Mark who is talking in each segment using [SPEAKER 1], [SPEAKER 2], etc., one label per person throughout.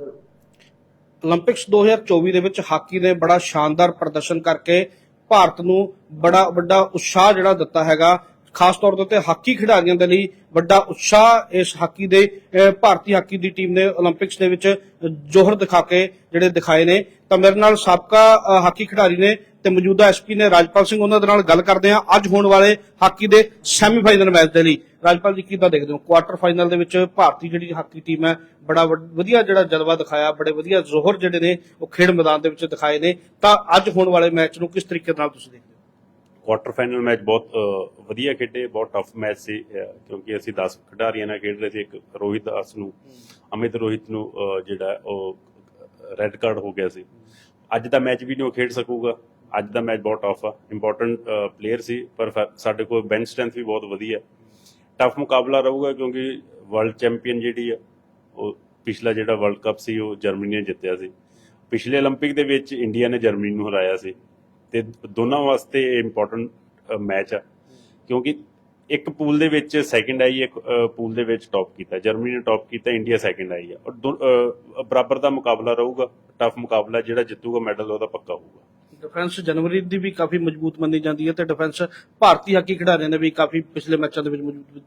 [SPEAKER 1] 올림픽ਸ 2024 ਦੇ ਵਿੱਚ ਹਾਕੀ ਨੇ ਬੜਾ ਸ਼ਾਨਦਾਰ ਪ੍ਰਦਰਸ਼ਨ ਕਰਕੇ ਭਾਰਤ ਨੂੰ ਬੜਾ ਵੱਡਾ ਉਤਸ਼ਾਹ ਜਿਹੜਾ ਦਿੱਤਾ ਹੈਗਾ। ਖਾਸ ਤੌਰ ਦੇ ਹਾਕੀ ਖਿਡਾਰੀਆਂ ਦੇ ਲਈ ਵੱਡਾ ਉਤਸ਼ਾਹ ਇਸ ਹਾਕੀ ਦੇ ਭਾਰਤੀ ਹਾਕੀ ਦੀ ਟੀਮ ਨੇ 올림픽ਸ ਦੇ ਵਿੱਚ ਜੋਹਰ ਦਿਖਾ ਕੇ ਜਿਹੜੇ ਦਿਖਾਏ ਨੇ। ਤਾਂ ਮੇਰੇ ਨਾਲ ਸਾਬਕਾ ਹਾਕੀ ਖਿਡਾਰੀ ਨੇ ਤੇ ਮੌਜੂਦਾ ਐਸਪੀ ਨੇ ਰਾਜਪਾਲ ਸਿੰਘ ਉਹਨਾਂ ਦੇ ਨਾਲ ਗੱਲ ਕਰਦੇ ਆ ਅੱਜ ਹੋਣ ਵਾਲੇ ਹਾਕੀ ਦੇ ਸੈਮੀਫਾਈਨਲ ਮੈਚ ਦੇ ਲਈ। ਰਾਜਪਾਲ ਜੀ ਕਿਦਾਂ ਦੇਖਦੇ ਹੋ? ਕੁਆਟਰ ਫਾਈਨਲ ਦੇ ਵਿੱਚ ਭਾਰਤੀ ਜਿਹੜੀ ਹਾਕੀ ਟੀਮ ਹੈ, ਬੜਾ ਵਧੀਆ ਜਿਹੜਾ ਜਲਵਾ ਦਿਖਾਇਆ, ਬੜੇ ਵਧੀਆ ਜ਼ੋਹਰ ਜਿਹੜੇ ਨੇ, ਉਹ ਖੇਡ ਮੈਦਾਨ ਦੇ ਵਿੱਚ ਦਿਖਾਏ ਨੇ। ਤਾਂ ਅੱਜ ਹੋਣ ਵਾਲੇ ਮੈਚ ਨੂੰ ਕਿਸ ਤਰੀਕੇ ਨਾਲ ਤੁਸੀਂ ਦੇਖਦੇ ਹੋ?
[SPEAKER 2] ਕੁਆਟਰ ਫਾਈਨਲ ਮੈਚ ਬਹੁਤ ਵਧੀਆ ਖੇਡੇ, ਬਹੁਤ ਟਫ ਮੈਚ ਸੀ ਕਿਉਂਕਿ ਅਸੀਂ 10 ਖਿਡਾਰੀਆਂ ਨਾਲ ਖੇਡ ਰਹੇ ਸੀ, ਇੱਕ ਰੋਹਿਤ ਦਾਸ ਨੂੰ, ਅਮਿਤ ਰੋਹਿਤ ਨੂੰ ਜਿਹੜਾ ਉਹ ਰੈੱਡ ਕਾਰਡ ਹੋ ਗਿਆ ਸੀ। ਅੱਜ ਦਾ ਮੈਚ ਵੀ ਨਹੀਂ ਉਹ ਖੇਡ ਸਕੂਗਾ। ਅੱਜ ਦਾ ਮੈਚ ਬਹੁਤ ਟਫ ਆ। ਇੰਪੋਰਟੈਂਟ ਪਲੇਅਰ ਸੀ, ਪਰ ਸਾਡੇ ਕੋਲ ਬੈਂਚ ਸਟਰੈਂਥ ਵੀ ਬਹੁਤ ਵਧੀਆ। ਟਫ ਮੁਕਾਬਲਾ ਰਹੂਗਾ ਕਿਉਂਕਿ ਵਰਲਡ ਚੈਂਪੀਅਨ ਜਿਹੜੀ ਆ ਉਹ ਪਿਛਲਾ ਜਿਹੜਾ ਵਰਲਡ ਕੱਪ ਸੀ ਉਹ ਜਰਮਨੀ ਨੇ ਜਿੱਤਿਆ ਸੀ ਪਿਛਲੇ 올림픽 ਦੇ ਵਿੱਚ ਇੰਡੀਆ ਨੇ ਜਰਮਨੀ ਨੂੰ ਹਰਾਇਆ ਸੀ ਤੇ ਦੋਨਾਂ ਵਾਸਤੇ ਇੰਪੋਰਟੈਂਟ ਮੈਚ ਆ ਕਿਉਂਕਿ ਇੱਕ ਪੂਲ ਦੇ ਵਿੱਚ ਸੈਕਿੰਡ ਆਈ ਇੱਕ ਪੂਲ ਦੇ ਵਿੱਚ ਟੌਪ ਕੀਤਾ ਜਰਮਨੀ ਨੇ ਟੌਪ ਕੀਤਾ ਇੰਡੀਆ ਸੈਕਿੰਡ ਆਈ ਆ ਔਰ ਦੋ- ਅ, ਬਰਾਬਰ ਦਾ ਮੁਕਾਬਲਾ ਰਹੂਗਾ ਟਫ ਮੁਕਾਬਲਾ ਜਿਹੜਾ ਜਿੱਤੂਗਾ ਮੈਡਲ ਉਹਦਾ ਪੱਕਾ ਹੋਊਗਾ
[SPEAKER 1] ਡਿਫੈਂਸ ਜਨਵਰੀ ਦੀ ਵੀ ਕਾਫੀ ਮਜ਼ਬੂਤ ਮੰਨੀ ਜਾਂਦੀ ਹੈ ਤੇ ਡਿਫੈਂਸ ਭਾਰਤੀ ਹਾਕੀ ਖਿਡਾਰੀਆਂ ਨੇ ਵੀ ਕਾਫੀ ਪਿਛਲੇ ਮੈਚਾਂ ਦੇ ਵਿੱਚ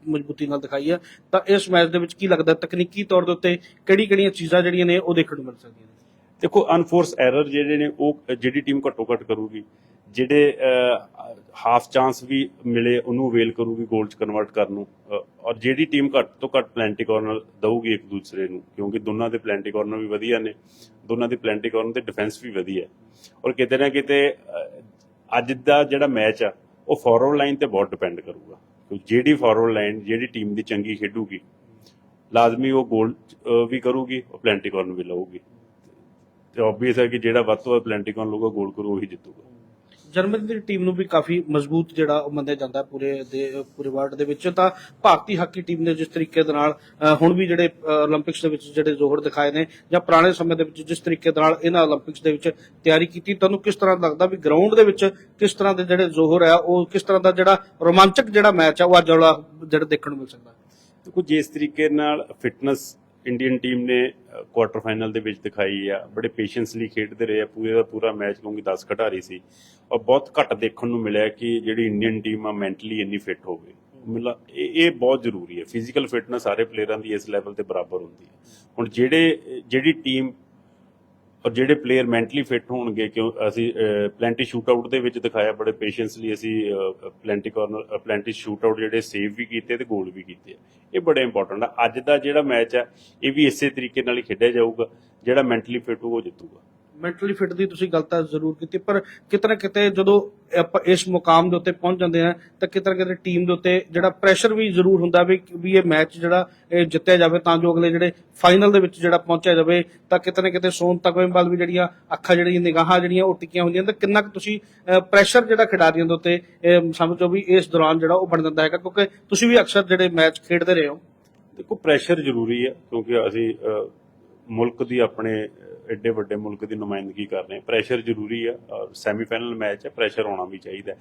[SPEAKER 1] ਮਜ਼ਬੂਤੀ ਨਾਲ ਦਿਖਾਈ ਹੈ। ਤਾਂ ਇਸ ਮੈਚ ਦੇ ਵਿੱਚ ਕੀ ਲੱਗਦਾ ਤਕਨੀਕੀ ਤੌਰ ਦੇ ਉੱਤੇ ਕਿਹੜੀ-ਕਿਹੜੀਆਂ ਚੀਜ਼ਾਂ ਜਿਹੜੀਆਂ ਨੇ ਉਹ ਦੇਖਣ ਨੂੰ ਮਿਲ ਸਕਦੀਆਂ ਨੇ?
[SPEAKER 2] ਦੇਖੋ ਅਨਫੋਰਸ ਐਰਰ ਜਿਹੜੇ ਨੇ, ਉਹ, ਜਿਹੜੀ ਟੀਮ ਘੱਟੋ ਘੱਟ ਕਰੂਗੀ, ਜਿਹੜੇ ਹਾਫ ਚਾਂਸ ਵੀ ਮਿਲੇ, ਉਹਨੂੰ ਅਵੇਲ ਕਰੂਗੀ ਗੋਲ ਚ ਕਨਵਰਟ ਕਰਨ ਨੂੰ। ਔਰ ਜਿਹੜੀ ਟੀਮ ਘੱਟ ਤੋਂ ਘੱਟ ਪਲੈਂਟੀ ਕਾਰਨਰ ਦਊਗੀ ਇੱਕ ਦੂਸਰੇ ਨੂੰ, ਕਿਉਂਕਿ ਦੋਨਾਂ ਦੇ ਪਲੈਂਟੀ ਕਾਰਨਰ ਵੀ ਵਧੀਆ ਨੇ, ਦੋਨਾਂ ਦੀ ਪਲੈਂਟੀ ਕਾਰਨਰ ਤੇ ਡਿਫੈਂਸ ਵੀ ਵਧੀਆ ਔਰ ਕਿਤੇ ਨਾ ਕਿਤੇ ਅੱਜ ਦਾ ਜਿਹੜਾ ਮੈਚ ਆ, ਉਹ ਫਾਰਵਰਡ ਲਾਈਨ ਤੇ ਬਹੁਤ ਡਿਪੈਂਡ ਕਰੂਗਾ। ਜਿਹੜੀ ਫਾਰਵਰਡ ਲਾਈਨ ਜਿਹੜੀ ਟੀਮ ਦੀ ਚੰਗੀ ਖੇਡੂਗੀ, ਲਾਜ਼ਮੀ ਉਹ ਗੋਲ ਵੀ ਕਰੂਗੀ, ਉਹ ਪਲੈਂਟੀ ਕਾਰਨਰ ਵੀ ਲਊਗੀ। ਤੇ ਆਬਵੀਅਸ ਹੈ ਕਿ ਜਿਹੜਾ ਵੱਧ ਤੋਂ ਵੱਧ ਪਲੈਂਟੀ ਕੋਲ ਲਊਗਾ ਗੋਲ ਕਰੋ ਉਹੀ ਜਿੱਤੂਗਾ।
[SPEAKER 1] ਜਰਮਨੀ ਦੀ ਟੀਮ ਨੂੰ ਵੀ ਕਾਫੀ ਮਜ਼ਬੂਤ ਜਿਹੜਾ ਮੰਨਿਆ ਜਾਂਦਾ ਪੂਰੇ ਦੇ ਪੂਰੇ ਵਰਲਡ ਦੇ ਵਿੱਚ। ਤਾਂ ਭਾਰਤੀ ਹਾਕੀ ਟੀਮ ਨੇ ਜਿਸ ਤਰੀਕੇ ਦੇ ਨਾਲ ਹੁਣ ਵੀ ਜਿਹੜੇ 올림픽ਸ ਦੇ ਵਿੱਚ ਜਿਹੜੇ ਜ਼ੋਹਰ ਦਿਖਾਏ ਨੇ ਜਾਂ ਪੁਰਾਣੇ ਸਮੇਂ ਦੇ ਵਿੱਚ ਜਿਸ ਤਰੀਕੇ ਦੇ ਨਾਲ ਇਹਨਾਂ 올림픽ਸ ਦੇ ਵਿੱਚ ਤਿਆਰੀ ਕੀਤੀ ਤੁਹਾਨੂੰ ਕਿਸ ਤਰ੍ਹਾਂ ਲੱਗਦਾ ਵੀ ਗਰਾਊਂਡ ਦੇ ਵਿੱਚ ਕਿਸ ਤਰ੍ਹਾਂ ਦੇ ਜਿਹੜੇ ਜ਼ੋਹਰ ਆ ਉਹ ਕਿਸ ਤਰ੍ਹਾਂ ਦਾ ਜਿਹੜਾ ਰੋਮਾਂਚਕ ਜਿਹੜਾ ਮੈਚ ਆ ਉਹ ਅੱਜ ਵਾਲਾ ਜਿਹੜਾ ਦੇਖਣ ਨੂੰ ਮਿਲ ਸਕਦਾ?
[SPEAKER 2] ਦੇਖੋ ਜਿਸ ਤਰੀਕੇ ਨਾਲ ਫਿਟਨੈਸ ਇੰਡੀਅਨ ਟੀਮ ਨੇ ਕੁਆਟਰ ਫਾਈਨਲ ਦੇ ਵਿੱਚ ਦਿਖਾਈ ਆ। ਬੜੇ ਪੇਸ਼ੈਂਸਲੀ ਖੇਡਦੇ ਰਹੇ ਆ। ਪੂਰੇ ਦਾ ਪੂਰਾ ਮੈਚ ਕਿਉਂਕਿ 10 ਖਿਡਾਰੀ ਸੀ। ਔਰ ਬਹੁਤ ਘੱਟ ਦੇਖਣ ਨੂੰ ਮਿਲਿਆ ਕਿ ਜਿਹੜੀ ਇੰਡੀਅਨ ਟੀਮ ਆ ਮੈਂਟਲੀ ਇੰਨੀ ਫਿੱਟ ਹੋਵੇ ਮਤਲਬ ਇਹ ਇਹ ਬਹੁਤ ਜ਼ਰੂਰੀ ਹੈ। ਫਿਜ਼ੀਕਲ ਫਿਟਨੈਸ ਸਾਰੇ ਪਲੇਅਰਾਂ ਦੀ ਇਸ ਲੈਵਲ ਤੇ ਬਰਾਬਰ ਹੁੰਦੀ ਹੈ। ਹੁਣ ਜਿਹੜੇ, ਜਿਹੜੀ ਟੀਮ ਔਰ ਜਿਹੜੇ ਪਲੇਅਰ ਮੈਂਟਲੀ ਫਿੱਟ ਹੋਣਗੇ, ਕਿਉਂ ਅਸੀਂ ਪਲੈਂਟੀ ਸ਼ੂਟਆਊਟ ਦੇ ਵਿੱਚ ਦਿਖਾਇਆ, ਬੜੇ ਪੇਸ਼ੈਂਸਲੀ ਅਸੀਂ ਪਲੈਂਟੀ ਕਾਰਨਰ ਪਲੈਂਟੀ ਸ਼ੂਟਆਊਟ ਜਿਹੜੇ ਸੇਵ ਵੀ ਕੀਤੇ ਤੇ ਗੋਲ ਵੀ ਕੀਤੇ ਇਹ ਬੜੇ ਇੰਪੋਰਟੈਂਟ ਆ। ਅੱਜ ਦਾ ਜਿਹੜਾ ਮੈਚ ਆ, ਇਹ ਵੀ ਇਸੇ ਤਰੀਕੇ ਨਾਲ ਹੀ ਖੇਡਿਆ ਜਾਊਗਾ, ਜਿਹੜਾ ਮੈਂਟਲੀ ਫਿੱਟ ਹੋਊ ਉਹ ਜਿੱਤੂਗਾ।
[SPEAKER 1] ਮੈਂਟਲੀ ਫਿਟ ਦੀ ਤੁਸੀਂ ਗੱਲ ਤਾਂ ਜ਼ਰੂਰ ਕੀਤੀ, ਪਰ ਕਿਤੇ ਕਿਤੇ ਜਦੋਂ ਆਪਾਂ ਇਸ ਮੁਕਾਮ ਦੇ ਉੱਤੇ ਪਹੁੰਚ ਜਾਂਦੇ ਆ ਤਾਂ ਕਿਤੇ ਕਿਤੇ ਟੀਮ ਦੇ ਉੱਤੇ ਜਿਹੜਾ ਪ੍ਰੈਸ਼ਰ ਵੀ ਜ਼ਰੂਰ ਹੁੰਦਾ ਵੀ ਵੀ ਇਹ ਮੈਚ ਜਿਹੜਾ ਇਹ ਜਿੱਤਿਆ ਜਾਵੇ ਤਾਂ ਜੋ ਅਗਲੇ ਜਿਹੜੇ ਫਾਈਨਲ ਦੇ ਵਿੱਚ ਜਿਹੜਾ ਪਹੁੰਚਿਆ ਜਾਵੇ, ਤਾਂ ਕਿਤੇ ਕਿਤੇ ਸੋਨ ਤੱਕ ਵੀ ਜਿਹੜੀਆਂ ਅੱਖਾਂ ਜਿਹੜੀਆਂ, ਨਿਗਾਹਾਂ ਜਿਹੜੀਆਂ ਉਹ ਟਿੱਕੀਆਂ ਹੁੰਦੀਆਂ, ਤਾਂ ਕਿੰਨਾ ਕੁ ਤੁਸੀਂ ਪ੍ਰੈਸ਼ਰ ਜਿਹੜਾ ਖਿਡਾਰੀਆਂ ਦੇ ਉੱਤੇ ਸਮਝੋ ਵੀ ਇਸ ਦੌਰਾਨ ਜਿਹੜਾ ਉਹ ਬਣ ਜਾਂਦਾ ਹੈਗਾ, ਕਿਉਂਕਿ ਤੁਸੀਂ ਵੀ ਅਕਸਰ ਜਿਹੜੇ ਮੈਚ ਖੇਡਦੇ ਰਹੇ ਹੋ।
[SPEAKER 2] ਦੇਖੋ ਪ੍ਰੈਸ਼ਰ ਜ਼ਰੂਰੀ ਹੈ, ਕਿਉਂਕਿ ਅਸੀਂ ਮੁਲਕ ਦੀ ਆਪਣੇ ਐਡੇ ਵੱਡੇ ਮੁਲਕ ਦੀ ਨੁਮਾਇੰਦਗੀ ਕਰ ਰਹੇ ਪ੍ਰੈਸ਼ਰ ਜ਼ਰੂਰੀ ਆ ਸੈਮੀਫਾਈਨਲ ਮੈਚ ਹੈ ਪ੍ਰੈਸ਼ਰ ਹੋਣਾ ਵੀ ਚਾਹੀਦਾ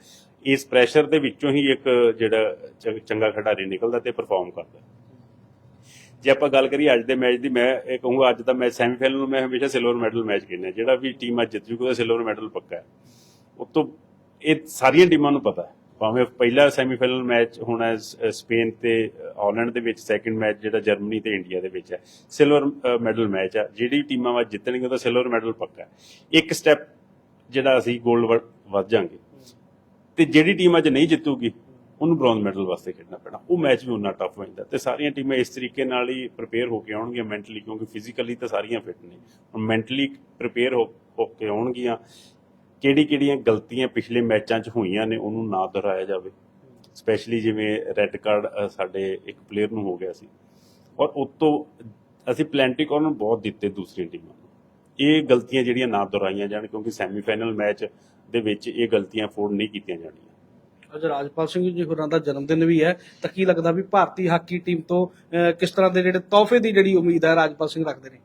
[SPEAKER 2] ਇਸ ਪ੍ਰੈਸ਼ਰ ਦੇ ਵਿੱਚੋਂ ਹੀ ਇੱਕ ਜਿਹੜਾ ਚ- ਚੰਗਾ ਖਿਡਾਰੀ ਨਿਕਲਦਾ ਤੇ ਪਰਫਾਰਮ ਕਰਦਾ। ਜੇ ਆਪਾਂ ਗੱਲ ਕਰੀਏ ਅੱਜ ਦੇ ਮੈਚ ਦੀ, ਮੈਂ ਇਹ ਕਹੂੰਗਾ, ਅੱਜ ਦਾ ਮੈਚ ਸੈਮੀਫਾਈਨਲ ਨੂੰ ਮੈਂ ਹਮੇਸ਼ਾ ਸਿਲਵਰ ਮੈਡਲ ਮੈਚ ਕਹਿੰਦਾ ਜਿਹੜਾ ਵੀ ਟੀਮ ਅੱਜ ਜਿੱਤ ਜੂਗੀ, ਉਹਦਾ ਸਿਲਵਰ ਮੈਡਲ ਪੱਕਾ ਹੈ। ਉਤੋਂ ਇਹ ਸਾਰੀਆਂ ਟੀਮਾਂ ਨੂੰ ਪਤਾ ਹੈ। ਭਾਵੇਂ ਪਹਿਲਾ ਸੈਮੀਫਾਈਨਲ ਮੈਚ ਹੋਣਾ ਸਪੇਨ ਤੇ ਹਾਲੈਂਡ ਦੇ ਵਿੱਚ ਸੈਕੰਡ ਮੈਚ ਜਿਹੜਾ ਜਰਮਨੀ ਤੇ ਇੰਡੀਆ ਦੇ ਵਿੱਚ ਹੈ ਸਿਲਵਰ ਮੈਡਲ ਮੈਚ ਆ ਜਿਹੜੀ ਟੀਮਾਂ ਵਾ ਜਿੱਤਣਗੇ ਉਹਦਾ ਸਿਲਵਰ ਮੈਡਲ ਪੱਕਾ ਇੱਕ ਸਟੈਪ ਜਿਹੜਾ ਅਸੀਂ 골ਡ ਵੱਧ ਜਾਾਂਗੇ ਤੇ ਜਿਹੜੀ ਟੀਮ ਅੱਜ ਨਹੀਂ ਜਿੱਤੂਗੀ, ਉਹਨੂੰ ਬ੍ਰੌਂਜ਼ ਮੈਡਲ ਵਾਸਤੇ ਖੇਡਣਾ ਪੈਣਾ। ਉਹ ਮੈਚ ਵੀ ਉਨਾ ਟਫ ਹੋ ਜਾਂਦਾ ਤੇ ਸਾਰੀਆਂ ਟੀਮਾਂ ਇਸ ਤਰੀਕੇ ਨਾਲ ਹੀ ਪ੍ਰਪੇਅਰ ਹੋ ਕੇ ਆਉਣਗੀਆਂ ਮੈਂਟਲੀ ਕਿਉਂਕਿ ਫਿਜ਼ੀਕਲੀ ਤਾਂ ਸਾਰੀਆਂ ਫਿੱਟ ਨੇ। ਹੁਣ ਮੈਂਟਲੀ ਪ੍ਰਪੇਅਰ ਹੋ ਹੋ ਕੇ ਆਉਣਗੀਆਂ ਕਿਹੜੀ ਕਿਹੜੀਆਂ ਗਲਤੀਆਂ ਪਿਛਲੇ ਮੈਚਾਂ 'ਚ ਹੋਈਆਂ ਨੇ ਉਹਨੂੰ ਨਾ ਦੁਹਰਾਇਆ ਜਾਵੇ। ਸਪੈਸ਼ਲੀ ਜਿਵੇਂ ਰੈੱਡ ਕਾਰਡ ਸਾਡੇ ਇੱਕ ਪਲੇਅਰ ਨੂੰ ਹੋ ਗਿਆ ਸੀ। ਔਰ ਉਤੋਂ ਅਸੀਂ ਪਲੈਂਟੀ ਕਾਰਨਰ ਬਹੁਤ ਦਿੱਤੇ ਦੂਸਰੀਆਂ ਟੀਮਾਂ ਨੂੰ। ਇਹ ਗਲਤੀਆਂ ਜਿਹੜੀਆਂ ਨਾ ਦੁਹਰਾਈਆਂ ਜਾਣ ਕਿਉਂਕਿ ਸੈਮੀਫਾਈਨਲ ਮੈਚ ਦੇ ਵਿੱਚ ਇਹ ਗਲਤੀਆਂ ਅਫੋਰਡ ਨਹੀਂ ਕੀਤੀਆਂ ਜਾਣੀਆਂ।
[SPEAKER 1] ਅੱਜ ਰਾਜਪਾਲ ਸਿੰਘ ਜੀ ਹੋਰਾਂ ਦਾ ਜਨਮ ਦਿਨ ਵੀ ਹੈ। ਤਾਂ ਕੀ ਲੱਗਦਾ ਵੀ ਭਾਰਤੀ ਹਾਕੀ ਟੀਮ ਤੋਂ ਕਿਸ ਤਰ੍ਹਾਂ ਦੇ ਜਿਹੜੇ ਤੋਹਫੇ ਦੀ ਜਿਹੜੀ ਉਮੀਦ ਹੈ ਰਾਜਪਾਲ ਸਿੰਘ ਰੱਖਦੇ ਨੇ?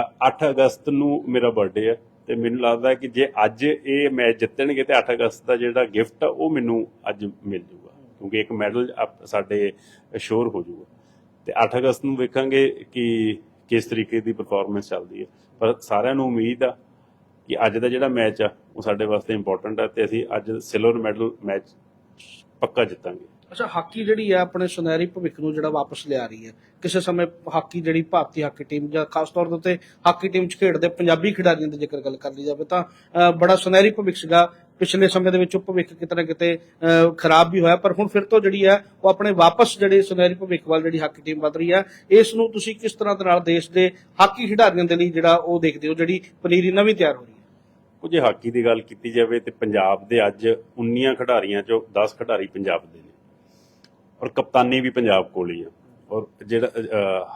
[SPEAKER 2] ਅ- 8 ਅਗਸਤ ਨੂੰ ਮੇਰਾ ਬਰਥਡੇ ਹੈ। ਤੇ ਮੈਨੂੰ ਲੱਗਦਾ ਕਿ ਜੇ ਅੱਜ ਇਹ ਮੈਚ ਜਿੱਤਣਗੇ ਤੇ 8 ਅਗਸਤ ਦਾ ਜਿਹੜਾ ਗਿਫਟ ਆ, ਉਹ ਮੈਨੂੰ ਅੱਜ ਮਿਲ ਜੂਗਾ। ਕਿਉਂਕਿ ਇੱਕ ਮੈਡਲ ਸਾਡੇ ਸ਼ੋਰ ਹੋ ਜੂਗਾ। ਤੇ 8 ਅਗਸਤ ਨੂੰ ਵੇਖਾਂਗੇ ਕਿ ਕਿਸ ਤਰੀਕੇ ਦੀ ਪਰਫਾਰਮੈਂਸ ਚੱਲਦੀ ਹੈ। ਪਰ ਸਾਰਿਆਂ ਨੂੰ ਉਮੀਦ ਆ ਕਿ ਅੱਜ ਦਾ ਜਿਹੜਾ ਮੈਚ ਆ, ਉਹ ਸਾਡੇ ਵਾਸਤੇ ਇੰਪੋਰਟੈਂਟ ਆ ਤੇ ਅਸੀਂ ਅੱਜ ਸਿਲਵਰ ਮੈਡਲ ਮੈਚ ਪੱਕਾ ਜਿੱਤਾਂਗੇ।
[SPEAKER 1] ਅੱਛਾ, ਹਾਕੀ ਜਿਹੜੀ ਹੈ ਆਪਣੇ ਸੁਨਹਿਰੀ ਭਵਿੱਖ ਨੂੰ ਜਿਹੜਾ ਵਾਪਸ ਲਿਆ ਰਹੀ ਹੈ, ਕਿਸੇ ਸਮੇਂ ਹਾਕੀ ਜਿਹੜੀ ਭਾਰਤੀ ਹਾਕੀ ਟੀਮ ਜਾਂ ਖਾਸ ਤੌਰ ਦੇ ਉੱਤੇ ਹਾਕੀ ਟੀਮ 'ਚ ਖੇਡਦੇ ਪੰਜਾਬੀ ਖਿਡਾਰੀਆਂ ਦੀ ਜੇਕਰ ਗੱਲ ਕਰ ਲਈ ਜਾਵੇ ਤਾਂ ਬੜਾ ਸੁਨਹਿਰੀ ਭਵਿੱਖ ਸੀਗਾ। ਪਿਛਲੇ ਸਮੇਂ ਦੇ ਵਿੱਚ ਉਹ ਭਵਿੱਖ ਕਿਤੇ ਨਾ ਕਿਤੇ ਖਰਾਬ ਵੀ ਹੋਇਆ, ਪਰ ਹੁਣ ਫਿਰ ਤੋਂ ਜਿਹੜੀ ਹੈ ਉਹ ਆਪਣੇ ਵਾਪਸ ਜਿਹੜੇ ਸੁਨਹਿਰੀ ਭਵਿੱਖ ਵੱਲ ਜਿਹੜੀ ਹਾਕੀ ਟੀਮ ਵੱਧ ਰਹੀ ਹੈ ਇਸ ਨੂੰ ਤੁਸੀਂ ਕਿਸ ਤਰ੍ਹਾਂ ਦੇ ਨਾਲ ਦੇਸ਼ ਦੇ ਹਾਕੀ ਖਿਡਾਰੀਆਂ ਦੇ ਲਈ ਜਿਹੜਾ ਉਹ ਦੇਖਦੇ ਹੋ, ਜਿਹੜੀ ਪਨੀਰੀ ਨਵੀਂ ਤਿਆਰ ਹੋ ਰਹੀ ਹੈ?
[SPEAKER 2] ਕੁਝ ਹਾਕੀ ਦੀ ਗੱਲ ਕੀਤੀ ਜਾਵੇ ਤੇ ਪੰਜਾਬ ਦੇ ਅੱਜ 19 ਖਿਡਾਰੀਆਂ ਚੋਂ 10 ਖਿਡਾਰੀ ਪੰਜਾਬ ਦੇ ਨੇ। ਔਰ ਕਪਤਾਨੀ ਵੀ ਪੰਜਾਬ ਕੋਲ ਹੀ ਆ। ਔਰ ਜਿਹੜਾ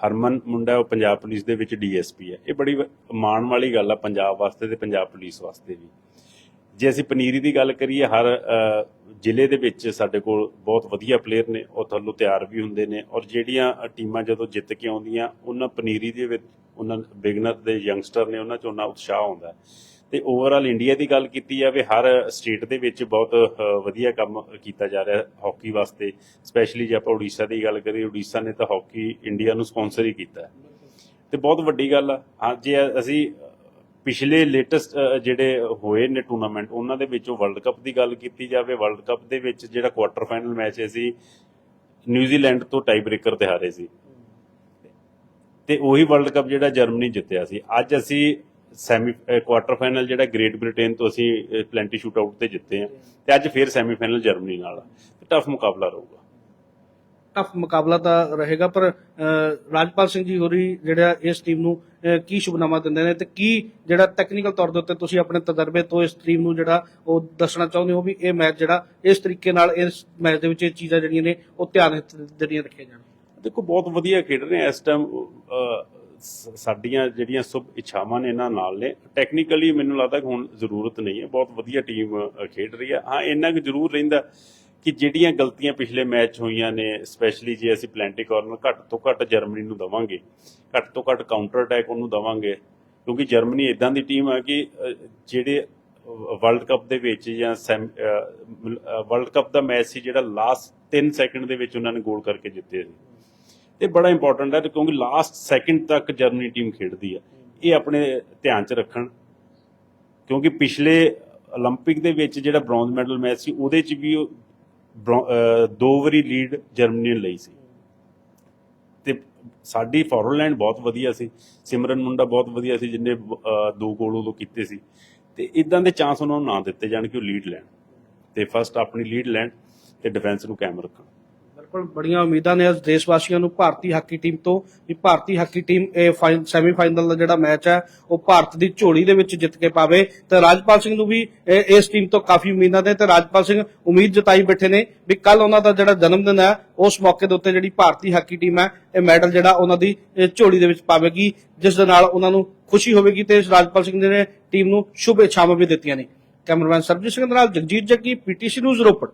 [SPEAKER 2] ਹਰਮਨ ਮੁੰਡਾ ਉਹ ਪੰਜਾਬ ਪੁਲਿਸ ਦੇ ਵਿੱਚ ਡੀਐਸਪੀ ਹੈ। ਇਹ ਬੜੀ ਮਾਣ ਵਾਲੀ ਗੱਲ ਆ ਪੰਜਾਬ ਵਾਸਤੇ ਤੇ ਪੰਜਾਬ ਪੁਲਿਸ ਵਾਸਤੇ ਵੀ। ਜੇ ਅਸੀਂ ਪਨੀਰੀ ਦੀ ਗੱਲ ਕਰੀਏ, ਹਰ ਜ਼ਿਲ੍ਹੇ ਦੇ ਵਿੱਚ ਸਾਡੇ ਕੋਲ ਬਹੁਤ ਵਧੀਆ ਪਲੇਅਰ ਨੇ, ਉਹ ਥੱਲੋਂ ਤਿਆਰ ਵੀ ਹੁੰਦੇ ਨੇ। ਔਰ ਜਿਹੜੀਆਂ ਟੀਮਾਂ ਜਦੋਂ ਜਿੱਤ ਕੇ ਆਉਂਦੀਆਂ, ਉਹਨਾਂ ਪਨੀਰੀ ਦੇ ਵਿੱਚ, ਉਹਨਾਂ ਬਿਗਨਰ ਦੇ ਯੰਗਸਟਰ ਨੇ, ਉਹਨਾਂ 'ਚ ਉਹਨਾਂ ਉਤਸ਼ਾਹ ਆਉਂਦਾ। ਤੇ ਓਵਰਆਲ ਇੰਡੀਆ ਦੀ ਗੱਲ ਕੀਤੀ ਜਾਵੇ, ਹਰ ਸਟੇਟ ਦੇ ਵਿੱਚ ਬਹੁਤ ਵਧੀਆ ਕੰਮ ਕੀਤਾ ਜਾ ਰਿਹਾ ਹਾਕੀ ਵਾਸਤੇ ਸਪੈਸ਼ਲੀ ਜੇ ਆਪਾਂ ਉੜੀਸਾ ਦੀ ਗੱਲ ਕਰੀਏ, ਉੜੀਸਾ ਨੇ ਤਾਂ ਹਾਕੀ ਇੰਡੀਆ ਨੂੰ ਸਪਾਂਸਰ ਹੀ ਕੀਤਾ ਤੇ ਬਹੁਤ ਵੱਡੀ ਗੱਲ ਆ, ਹਾਂ, ਜੇ ਅਸੀਂ ਪਿਛਲੇ ਲੇਟੈਸਟ ਜਿਹੜੇ ਹੋਏ ਨੇ ਟੂਰਨਾਮੈਂਟ ਉਹਨਾਂ ਦੇ ਵਿੱਚੋਂ ਵਰਲਡ ਕੱਪ ਦੀ ਗੱਲ ਕੀਤੀ ਜਾਵੇ ਵਰਲਡ ਕੱਪ ਦੇ ਵਿੱਚ ਜਿਹੜਾ ਕੁਆਟਰ ਫਾਈਨਲ ਮੈਚ ਅਸੀਂ ਨਿਊਜ਼ੀਲੈਂਡ ਤੋਂ ਟਾਈ ਬ੍ਰੇਕਰ ਤੇ ਹਾਰੇ ਸੀ। ਤੇ ਉਹੀ ਵਰਲਡ ਕੱਪ ਜਿਹੜਾ ਜਰਮਨੀ ਜਿੱਤਿਆ ਸੀ। ਅੱਜ ਅਸੀਂ ਸੈਮੀ ਕੁਆਟਰ ਫਾਈਨਲ ਜਿਹੜਾ ਗ੍ਰੇਟ ਬ੍ਰਿਟੇਨ ਤੋਂ ਅਸੀਂ ਪਲੈਂਟੀ ਸ਼ੂਟ ਆਊਟ ਤੇ ਜਿੱਤੇ ਆ ਤੇ ਅੱਜ ਫੇਰ ਸੈਮੀ ਫਾਈਨਲ ਜਰਮਨੀ ਨਾਲ ਟਫ ਮੁਕਾਬਲਾ ਰਹੂਗਾ।
[SPEAKER 1] ਟਫ ਮੁਕਾਬਲਾ ਤਾਂ ਰਹੇਗਾ ਪਰ ਰਾਜਪਾਲ ਸਿੰਘ ਜੀ ਹੋਰੀ ਜਿਹੜਾ ਇਸ ਟੀਮ ਨੂੰ ਕੀ ਸ਼ੁਭਨਾਮਾ ਦਿੰਦੇ ਨੇ ਤੇ ਕੀ ਜਿਹੜਾ ਟੈਕਨੀਕਲ ਤੌਰ ਦੇ ਉੱਤੇ ਤੁਸੀਂ ਆਪਣੇ ਤਜਰਬੇ ਤੋਂ ਇਸ ਟੀਮ ਨੂੰ ਜਿਹੜਾ ਉਹ ਦੱਸਣਾ ਚਾਹੁੰਦੇ ਹੋ ਵੀ ਇਹ ਮੈਚ ਜਿਹੜਾ ਇਸ ਤਰੀਕੇ ਨਾਲ ਇਸ ਮੈਚ ਦੇ ਵਿੱਚ ਇਹ ਚੀਜ਼ਾਂ ਜਿਹੜੀਆਂ ਨੇ ਉਹ ਧਿਆਨ ਜਿਹੜੀਆਂ ਰੱਖੀਆਂ ਜਾਣ?
[SPEAKER 2] ਦੇਖੋ ਬਹੁਤ ਵਧੀਆ ਖੇਡ ਰਹੇ ਆ ਇਸ ਟਾਈਮ ਸਾਡੀਆਂ ਜਿਹੜੀਆਂ ਸੁਭ ਇੱਛਾਵਾਂ ਨੇ ਇਹਨਾਂ ਨਾਲ ਨੇ। ਟੈਕਨੀਕਲੀ ਮੈਨੂੰ ਲੱਗਦਾ ਕਿ ਹੁਣ ਜ਼ਰੂਰਤ ਨਹੀਂ ਹੈ। ਬਹੁਤ ਵਧੀਆ ਟੀਮ ਖੇਡ ਰਹੀ ਹੈ। ਹਾਂ, ਇੰਨਾ ਕੁ ਜ਼ਰੂਰ ਰਹਿੰਦਾ ਕਿ ਜਿਹੜੀਆਂ ਗਲਤੀਆਂ ਪਿਛਲੇ ਮੈਚ ਹੋਈਆਂ ਨੇ ਸਪੈਸ਼ਲੀ ਜੇ ਅਸੀਂ ਪਲੈਂਟੀ ਕਾਰਨਰ ਘੱਟ ਤੋਂ ਘੱਟ ਜਰਮਨੀ ਨੂੰ ਦਵਾਂਗੇ, ਘੱਟ ਤੋਂ ਘੱਟ ਕਾਊਂਟਰ ਅਟੈਕ ਉਹਨੂੰ ਦਵਾਂਗੇ, ਕਿਉਂਕਿ ਜਰਮਨੀ ਇਦਾਂ ਦੀ ਟੀਮ ਹੈ ਕਿ ਜਿਹੜੇ ਵਰਲਡ ਕੱਪ ਦੇ ਵਿੱਚ ਜਾਂ ਵਰਲਡ ਕੱਪ ਦਾ ਮੈਚ ਸੀ ਜਿਹੜਾ ਲਾਸਟ 3 ਸੈਕਿੰਡ ਦੇ ਵਿੱਚ ਉਹਨਾਂ ਨੇ ਗੋਲ ਕਰਕੇ ਜਿੱਤੇ ਸੀ। ਤੇ ਬੜਾ ਇੰਪੋਰਟੈਂਟ ਹੈ ਤੇ ਕਿਉਂਕਿ ਲਾਸਟ ਸੈਕਿੰਡ ਤੱਕ ਜਰਮਨੀ ਟੀਮ ਖੇਡਦੀ ਹੈ ਇਹ ਆਪਣੇ ਧਿਆਨ 'ਚ ਰੱਖਣ ਕਿਉਂਕਿ ਪਿਛਲੇ 올림픽 ਦੇ ਵਿੱਚ ਜਿਹੜਾ ਬ੍ਰੌਂਜ਼ ਮੈਡਲ ਮੈਚ ਸੀ ਉਹਦੇ 'ਚ ਵੀ ਉਹ ਬ੍ਰੌ- ਅਹ ਦੋ ਵਾਰੀ ਲੀਡ ਜਰਮਨੀ ਨੇ ਲਈ ਸੀ ਤੇ ਸਾਡੀ ਫਾਰਵਰਡ ਬਹੁਤ ਵਧੀਆ ਸੀ ਸਿਮਰਨ ਮੁੰਡਾ ਬਹੁਤ ਵਧੀਆ ਸੀ ਜਿਨੇ ਦੋ ਗੋਲ ਉਦੋਂ ਕੀਤੇ ਸੀ ਤੇ ਇਦਾਂ ਦੇ ਚਾਂਸ ਉਹਨਾਂ ਨੂੰ ਨਾ ਦਿੱਤੇ ਜਾਣ ਕਿ ਉਹ ਲੀਡ ਲੈਣ ਤੇ ਫਸਟ ਆਪਣੀ ਲੀਡ ਲੈਣ ਤੇ ਡਿਫੈਂਸ ਨੂੰ ਕਾਇਮ ਰੱਖਣ
[SPEAKER 1] ਬਿਲਕੁਲ ਬੜੀਆਂ ਉਮੀਦਾਂ ਨੇ ਅੱਜ ਦੇਸ਼ ਵਾਸੀਆਂ ਨੂੰ ਭਾਰਤੀ ਹਾਕੀ ਟੀਮ ਤੋਂ ਵੀ ਭਾਰਤੀ ਹਾਕੀ ਟੀਮ ਇਹ ਸੈਮੀਫਾਈਨਲ ਦਾ ਜਿਹੜਾ ਮੈਚ ਹੈ, ਉਹ ਭਾਰਤ ਦੀ ਝੋਲੀ ਦੇ ਵਿੱਚ ਜਿੱਤ ਕੇ ਪਾਵੇ। ਤੇ ਰਾਜਪਾਲ ਸਿੰਘ ਨੂੰ ਵੀ ਇਹ- ਇਸ ਟੀਮ ਤੋਂ ਕਾਫੀ ਉਮੀਦਾਂ ਨੇ ਤੇ ਰਾਜਪਾਲ ਸਿੰਘ ਉਮੀਦ ਜਤਾਈ ਬੈਠੇ ਨੇ ਵੀ ਕੱਲ ਉਹਨਾਂ ਦਾ ਜਿਹੜਾ ਜਨਮ ਦਿਨ ਹੈ, ਉਸ ਮੌਕੇ ਦੇ ਉੱਤੇ ਜਿਹੜੀ ਭਾਰਤੀ ਹਾਕੀ ਟੀਮ ਹੈ, ਇਹ ਮੈਡਲ ਜਿਹੜਾ ਉਹਨਾਂ ਦੀ ਝੋਲੀ ਦੇ ਵਿੱਚ ਪਾਵੇਗੀ, ਜਿਸ ਦੇ ਨਾਲ ਉਹਨਾਂ ਨੂੰ ਖੁਸ਼ੀ ਹੋਵੇਗੀ ਤੇ ਰਾਜਪਾਲ ਸਿੰਘ ਨੇ ਟੀਮ ਨੂੰ ਸ਼ੁਭ ਇੱਛਾਵਾਂ ਵੀ ਦਿੱਤੀਆਂ ਨੇ। ਕੈਮਰਾਮੈਨ ਸਰਬਜੀਤ ਸਿੰਘ ਦੇ ਨਾਲ ਜਗਜੀਤ ਜੱਗੀ, ਪੀਟੀਸੀ ਨਿਊਜ਼ ਰੋਪੜ।